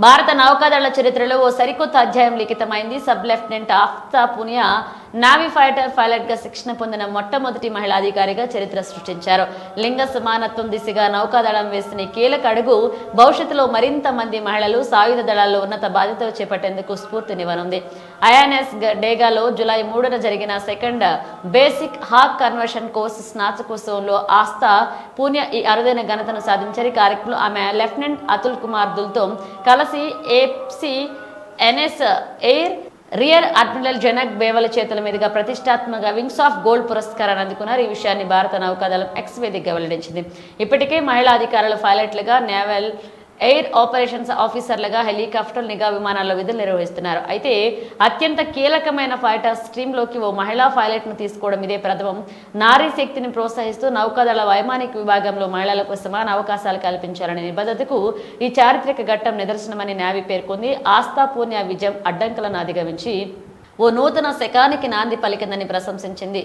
భారత నౌకాదళ చరిత్రలో ఓ సరికొత్త అధ్యాయం లిఖితమైంది. Sub lieutenant Aastha Poonia navy fighter పైలట్గా శిక్షణ పొందిన మొట్టమొదటి మహిళా అధికారిగా చరిత్ర సృష్టించారు. లింగ సమానత్వం దిశగా నౌకాదళం వేసిన కీలక అడుగు భవిష్యత్తులో మరింత మంది మహిళలు సాయుధ దళాల్లో ఉన్నత బాధ్యతలు చేపట్టేందుకు స్ఫూర్తినివ్వనుంది ఐఎన్ఎస్ డేగాలో జులై మూడున జరిగిన second basic Hawk conversion course స్నాతకోత్సవంలో Aastha Poonia ఈ అరుదైన ఘనతను సాధించారు. ఈ కార్యక్రమంలో ఆమె లెఫ్టినెంట్ అతుల్ కుమార్ దుల్తో కలిసి ఏప్సి NS air rear admiral Janak Bevli చేతుల మీదుగా ప్రతిష్టాత్మక వింగ్స్ ఆఫ్ గోల్డ్ పురస్కారాన్ని అందుకున్నారు. ఈ విషయాన్ని భారత నౌకాదళం ఎక్స్ వేదికగా వెల్లడించింది. ఇప్పటికే మహిళా అధికారులు పైలట్లుగా నేవల్ ఎయిర్ ఆపరేషన్స్ ఆఫీసర్లుగా హెలికాప్టర్ నిఘా విమానాల్లో విధులు నిర్వహిస్తున్నారు. అయితే అత్యంత కీలకమైన ఫైటర్ స్ట్రీమ్లోకి ఓ మహిళా పైలట్ను తీసుకోవడం ఇదే ప్రథమం. నారీ శక్తిని ప్రోత్సహిస్తూ నౌకాదళ వైమానిక విభాగంలో మహిళలకు సమాన అవకాశాలు కల్పించాలనే నిబద్ధతకు ఈ చారిత్రక ఘట్టం నిదర్శనమని నావీ పేర్కొంది. ఆస్థా పూర్ణ విజయం అడ్డంకులను అధిగమించి ఓ నూతన శకానికి నాంది పలికిందని ప్రశంసించింది.